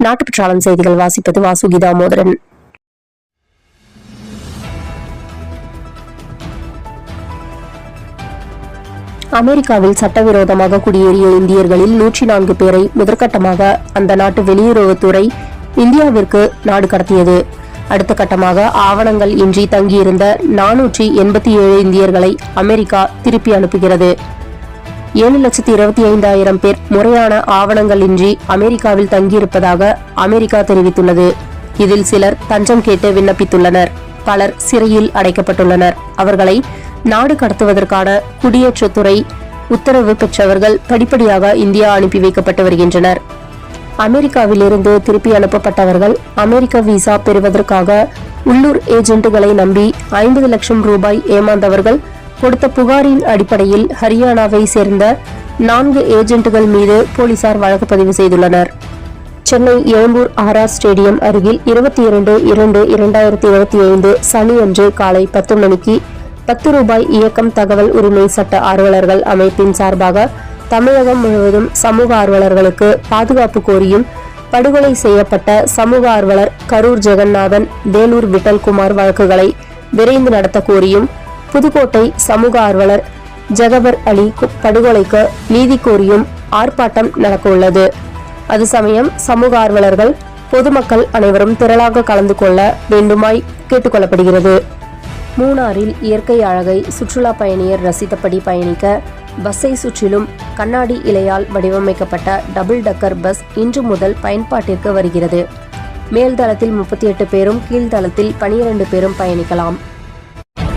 நாட்டுப்பற்றாளன் செய்திகள் வாசிப்பது வாசுகிதா மோதரன். அமெரிக்காவில் சட்டவிரோதமாக குடியேறிய இந்தியர்களில் நூற்றி நான்கு பேரை முதற்கட்டமாக அந்த நாட்டு வெளியுறவுத்துறை இந்தியாவிற்கு நாடு கடத்தியது. அடுத்த கட்டமாக ஆவணங்கள் இன்றி தங்கியிருந்த நானூற்றி எண்பத்தி ஏழு இந்தியர்களை அமெரிக்கா திருப்பி அனுப்புகிறது. ஏழு லட்சத்தி இருபத்தி ஐந்தாயிரம் பேர் முறையான ஆவணங்கள் இன்றி அமெரிக்காவில் தங்கியிருப்பதாக அமெரிக்கா தெரிவித்துள்ளது. இதில் சிலர் தஞ்சம் கேட்டு விண்ணப்பித்துள்ளனர். பலர் சிறையில் அடைக்கப்பட்டுள்ளனர். அவர்களை நாடு கடத்துவதற்கான குடியேற்றத்துறை உத்தரவு பெற்றவர்கள் படிப்படியாக இந்தியா அனுப்பி வைக்கப்பட்டு வருகின்றனர். அமெரிக்காவிலிருந்து திருப்பி அனுப்பப்பட்டவர்கள் அமெரிக்க விசா பெறுவதற்காக உள்ளூர் ஏஜென்ட்டுகளை நம்பி ஐம்பது லட்சம் ரூபாய் ஏமாந்தவர்கள் கொடுத்த புகாரின் அடிப்படையில் ஹரியானாவை சேர்ந்த நான்கு ஏஜென்ட்டுகள் மீது போலீசார் வழக்கு பதிவு செய்துள்ளனர். சென்னை எழும்பூர் ஆர்ஆர் ஸ்டேடியம் அருகில் இருபத்தி இரண்டு இரண்டு இரண்டாயிரத்தி இருபத்தி ஐந்து சனி அன்று காலை பத்து மணிக்கு பத்து ரூபாய் இயக்கம் தகவல் உரிமை சட்ட ஆர்வலர்கள் அமைப்பின் சார்பாக தமிழகம் முழுவதும் சமூக ஆர்வலர்களுக்கு பாதுகாப்பு கோரியும் படுகொலை செய்யப்பட்ட சமூக ஆர்வலர் கரூர் ஜெகநாதன் வேலூர் விட்டல்குமார் வழக்குகளை விரைந்து நடத்த கோரியும் புதுக்கோட்டை சமூக ஆர்வலர் ஜகபர் அலி படுகொலைக்கு நீதி கோரியும் ஆர்ப்பாட்டம் நடக்கவுள்ளது. அது சமயம் சமூக ஆர்வலர்கள் பொதுமக்கள் அனைவரும் திரளாக கலந்து கொள்ள வேண்டுமாய் கேட்டுக்கொள்ளப்படுகிறது. மூணாறில் இயற்கை அழகை சுற்றுலா பயணியர் ரசித்தபடி பயணிக்க பஸ்ஸை சுற்றிலும் கண்ணாடி இலையால் வடிவமைக்கப்பட்ட டபுள் டக்கர் பஸ் இன்று முதல் பயன்பாட்டிற்கு வருகிறது. மேல்தளத்தில் முப்பத்தி எட்டு பேரும் கீழ்தளத்தில் பனிரெண்டு பேரும் பயணிக்கலாம்.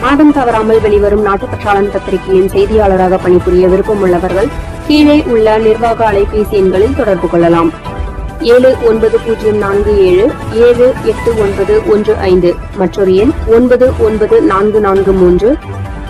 மாதம் தவறாமல் வெளிவரும் நாட்டுப்பற்றாளன் பத்திரிகையின் செய்தியாளராக பணிபுரிய விருப்பமுள்ளவர்கள் கீழே உள்ள நிர்வாக அலைபேசி எண்களில் தொடர்பு கொள்ளலாம். ஏழு ஒன்பது பூஜ்ஜியம் நான்கு ஏழு ஏழு எட்டு ஒன்பது ஒன்று ஐந்து மற்றொரு எண் ஒன்பது ஒன்பது நான்கு நான்கு மூன்று